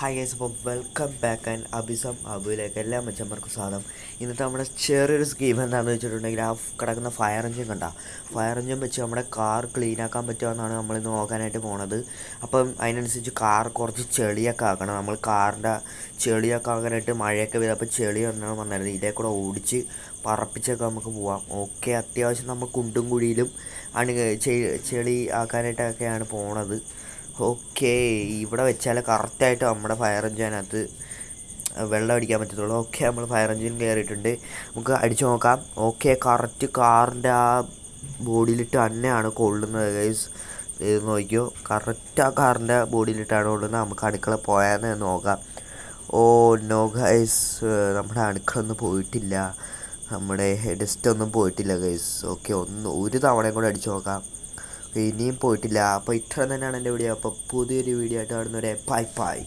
Hi guys അപ്പോൾ welcome back and അഭിസം അബുവിലേക്ക് എല്ലാ മച്ചന്മാർക്കും സ്വാഗതം. ഇന്നത്തെ നമ്മുടെ ചെറിയൊരു സ്കീം എന്താണെന്ന് വെച്ചിട്ടുണ്ടെങ്കിൽ ആ കിടക്കുന്ന ഫയർ എഞ്ചിൻ കണ്ട. ഫയർ എഞ്ചിൻ വെച്ച് നമ്മുടെ കാർ ക്ലീൻ ആക്കാൻ പറ്റുമെന്നാണ് നമ്മളിന്ന് നോക്കാനായിട്ട് പോണത്. അപ്പം അതിനനുസരിച്ച് കാർ കുറച്ച് ചെളിയൊക്കെ ആക്കണം. നമ്മൾ കാറിന്റെ ചെളിയൊക്കെ ആക്കാനായിട്ട് മഴയൊക്കെ വരും അപ്പോൾ ചെളി വന്നാൽ വന്നായിരുന്നത് ഇതേ കൂടെ ഓടിച്ച് പറപ്പിച്ചൊക്കെ നമുക്ക് പോവാം. ഓക്കെ അത്യാവശ്യം നമ്മൾ കുണ്ടും കുഴിയിലും ആണ് ചെളി ആക്കാനായിട്ടൊക്കെയാണ് പോണത്. ഓക്കെ ഇവിടെ വെച്ചാൽ കറക്റ്റായിട്ട് നമ്മുടെ ഫയർ എഞ്ചിനകത്ത് വെള്ളം അടിക്കാൻ പറ്റത്തുള്ളൂ. ഓക്കെ നമ്മൾ ഫയർ എഞ്ചിൻ കയറിയിട്ടുണ്ട് നമുക്ക് അടിച്ചു നോക്കാം. ഓക്കെ കറക്റ്റ് കാറിന്റെ ആ ബോഡിയിലിട്ട് തന്നെയാണ് കൊള്ളുന്നത് ഗൈസ് ഇത് നോക്കിയോ? കറക്റ്റ് ആ കാറിന്റെ ബോഡിയിലിട്ടാണ് കൊള്ളുന്നത്. നമുക്ക് അടുക്കള പോയാന്ന് നോക്കാം. ഓ നോ ഗൈസ് നമ്മുടെ അടുക്കളൊന്നും പോയിട്ടില്ല. നമ്മുടെ ഡസ്റ്റ് ഒന്നും പോയിട്ടില്ല ഗൈസ് ഓക്കെ ഒന്ന് ഒരു തവണയും കൂടെ അടിച്ചു നോക്കാം. ഇനിയും പോയിട്ടില്ല. അപ്പോൾ ഇത്ര തന്നെയാണ് എന്റെ വീഡിയോ. അപ്പോൾ പുതിയൊരു വീഡിയോ ആയിട്ട് കാണുന്നവരെ ബൈ ബൈ